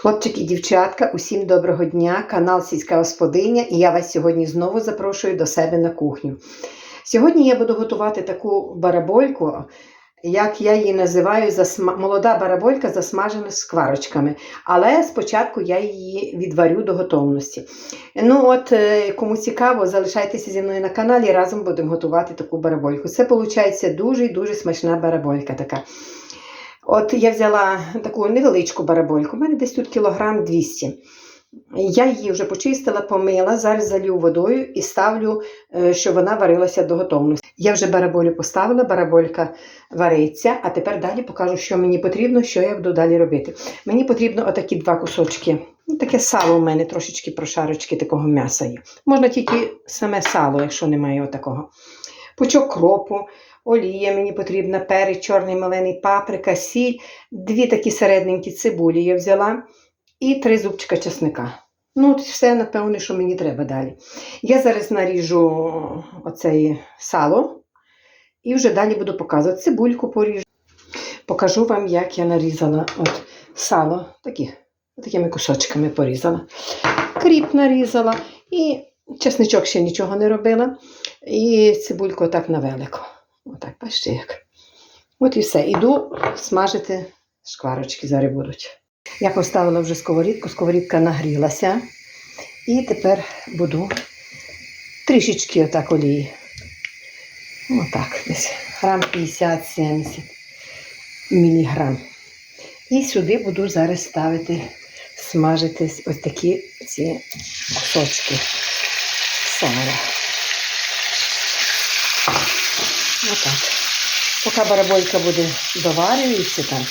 Хлопчики і дівчатка, усім доброго дня! Канал Сільська Господиня, і я вас сьогодні знову запрошую до себе на кухню. Сьогодні я буду готувати таку барабольку, як я її називаю, засма... молода бараболька засмажена скварочками. Але спочатку я її відварю до готовності. Ну от, е, кому цікаво, залишайтеся зі мною на каналі, разом будемо готувати таку барабольку. Це виходить дуже і дуже смачна бараболька така. От я взяла таку невеличку барабольку, у мене десь тут кілограм 200. Я її вже почистила, помила, зараз залью водою і ставлю, е, щоб вона варилася до готовності. Я вже бараболю поставила, бараболька вариться, а тепер далі покажу, що мені потрібно, що я буду далі робити. Мені потрібно отакі два кусочки. Ну, таке сало у мене трошечки прошарочки такого м'яса є. Можна тільки саме сало, якщо немає отакого. Пучок кропу, олія мені потрібна, перець, чорний малений, паприка, сіль, дві такі середненькі цибулі я взяла і три зубчика чесника. Ну, от все, напевне, що мені треба далі. Я зараз наріжу оце сало і вже далі буду показувати. Цибульку поріжу. Покажу вам, як я нарізала от сало. Такі, такими кусочками порізала. Кріп нарізала і чесничок ще нічого не робила. І цибульку отак на велико. Отак, бачите як. От і все. Іду смажити шкварочки зараз будуть. Я поставила вже сковорідку, сковорідка нагрілася. І тепер буду трішечки отак олії. Отак, десь грам 50-70 міліграм. І сюди буду зараз ставити, смажити ось такі ці кусочки сала. Отак. Поки бараболька буде доварюється там,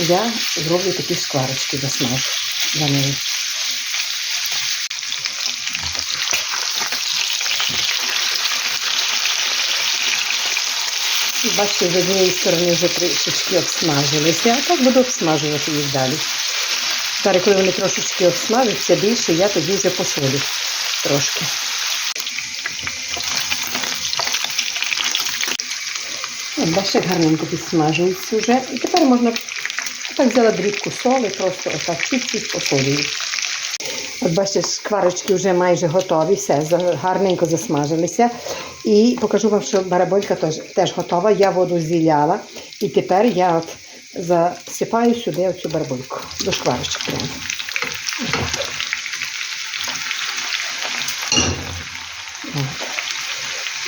я зроблю такі шкварочки засмажу для неї. Бачите, з однієї сторони вже трішечки обсмажилися, а так буду обсмажувати їх далі. Зараз, коли вони трошечки обсмажаться більше, я тоді вже посолю трошки. Бачите, гарненько підсмажується вже. І тепер можна так взяла дрібку соли, просто отак чуть-чуть посолюю. От бачите, шкварочки вже майже готові, все гарненько засмажилися. І покажу вам, що бараболька теж, теж готова. Я воду зіляла. І тепер я от засипаю сюди оцю барабольку до шкварочок.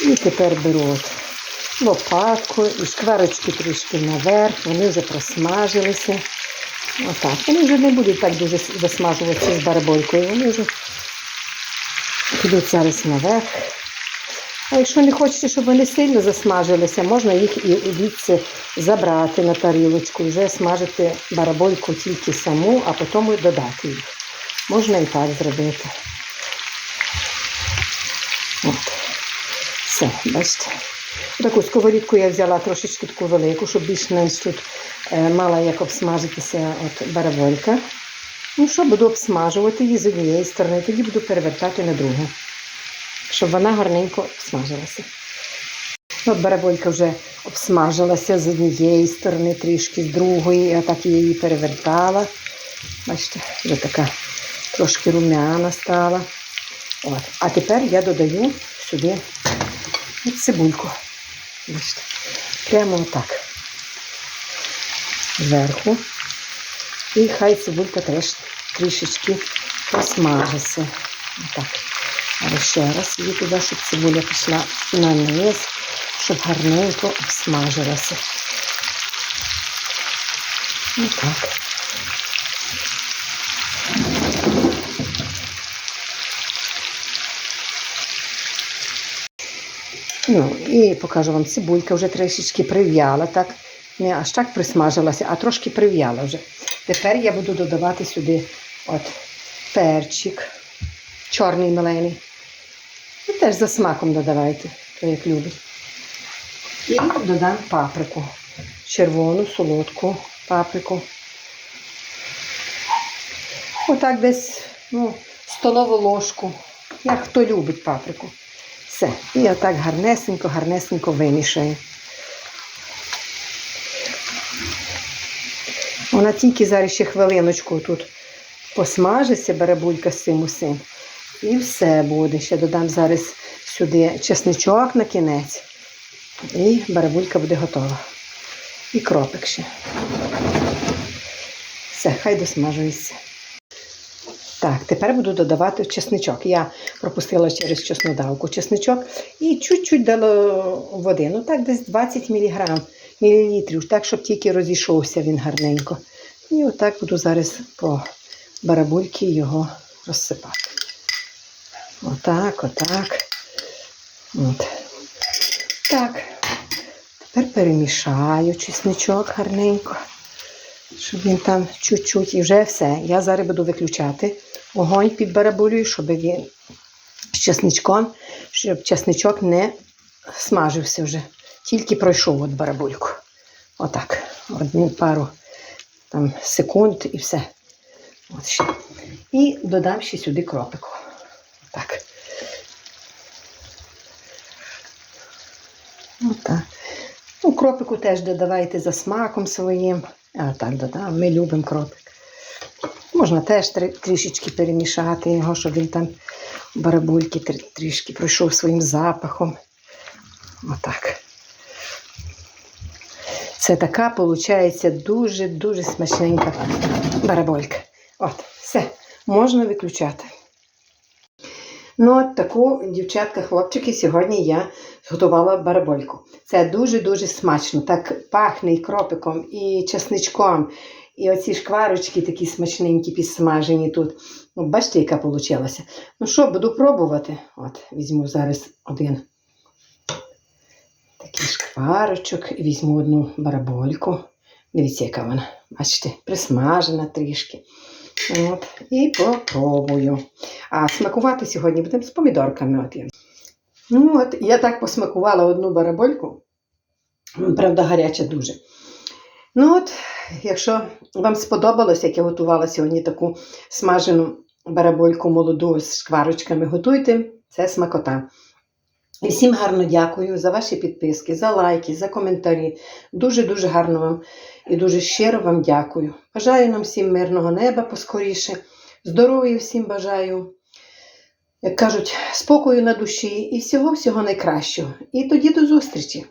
І тепер беру от лопатку і шкварочки трішки наверх, вони вже просмажилися. Отак. Вони вже не будуть так дуже засмажуватися з бараболькою. Вони вже підуть зараз наверх. А якщо не хочете, щоб вони сильно засмажилися, можна їх і звідси забрати на тарілочку вже смажити барабольку тільки саму, а потім додати їх. Можна і так зробити. От. Все, бачите. Таку сковорідку я взяла трошечки таку велику, щоб більш-менш тут е, мала як обсмажитися от бараболька. Ну що, буду обсмажувати її з однієї сторони, тоді буду перевертати на другу, щоб вона гарненько обсмажилася. От бараболька вже обсмажилася з однієї сторони, трішки з другої, я так її перевертала. Бачите, вже така трошки румяна стала. От. А тепер я додаю сюди цибульку. Бачите, прямо отак. Зверху. І хай цибулька теж трішечки посмажиться. Отак. Але ще раз її туди, щоб цибуля пішла на низ, щоб гарненько обсмажилася. Отак. Ну, і покажу вам, цибулька вже трішечки прив'яла, так, не аж так присмажилася, а трошки прив'яла вже. Тепер я буду додавати сюди от перчик, чорний мелений. І теж за смаком додавайте, то як любить. І додам паприку. Червону, солодку паприку. Отак десь ну, столову ложку, як хто любить паприку. Все. І отак гарнесенько, гарнесенько вимішаю. Вона тільки зараз ще хвилиночку тут посмажиться, барабулька з цим усім. І все буде. Ще додам зараз сюди чесничок на кінець. І барабулька буде готова. І кропик ще. Все, хай досмажується. Так, тепер буду додавати чесничок. Я пропустила через чеснодавку чесничок і чуть-чуть дала води. Ну так, десь 20 мг, мілілітрів, так, щоб тільки розійшовся він гарненько. І отак буду зараз по барабульки його розсипати. Отак, отак. От. Так. Тепер перемішаю чесничок гарненько, щоб він там чуть-чуть і вже все. Я зараз буду виключати огонь під барабулею, щоб він з чесничком, щоб чесничок не смажився вже. Тільки пройшов от барабульку. Отак. Одну пару там, секунд і все. От ще. І додам ще сюди кропику. Так. Отак. Ну, кропику теж додавайте за смаком своїм. А так додам. Ми любимо кропик. Можна теж трішечки перемішати його, щоб він там барабульки трішки пройшов своїм запахом. Отак. Це така, виходить, дуже-дуже смачненька бараболька. От, все, можна виключати. Ну, от таку, дівчатка, хлопчики, сьогодні я готувала барабольку. Це дуже-дуже смачно. Так пахне і кропиком, і чесничком, і оці шкварочки такі смачненькі, підсмажені тут. Ну, бачите, яка вийшла. Ну що, буду пробувати. От, візьму зараз один такий шкварочок і візьму одну барабольку. Дивіться, яка вона. Бачите, присмажена трішки. От, і попробую. А смакувати сьогодні будемо з помідорками. От я. Ну от, я так посмакувала одну барабольку. Правда, гаряча дуже. Ну от, якщо вам сподобалось, як я готувала сьогодні таку смажену барабольку молоду з шкварочками, готуйте, це смакота. І всім гарно дякую за ваші підписки, за лайки, за коментарі. Дуже-дуже гарно вам і дуже щиро вам дякую. Бажаю нам всім мирного неба поскоріше, здоров'я всім бажаю. Як кажуть, спокою на душі і всього-всього найкращого. І тоді до зустрічі!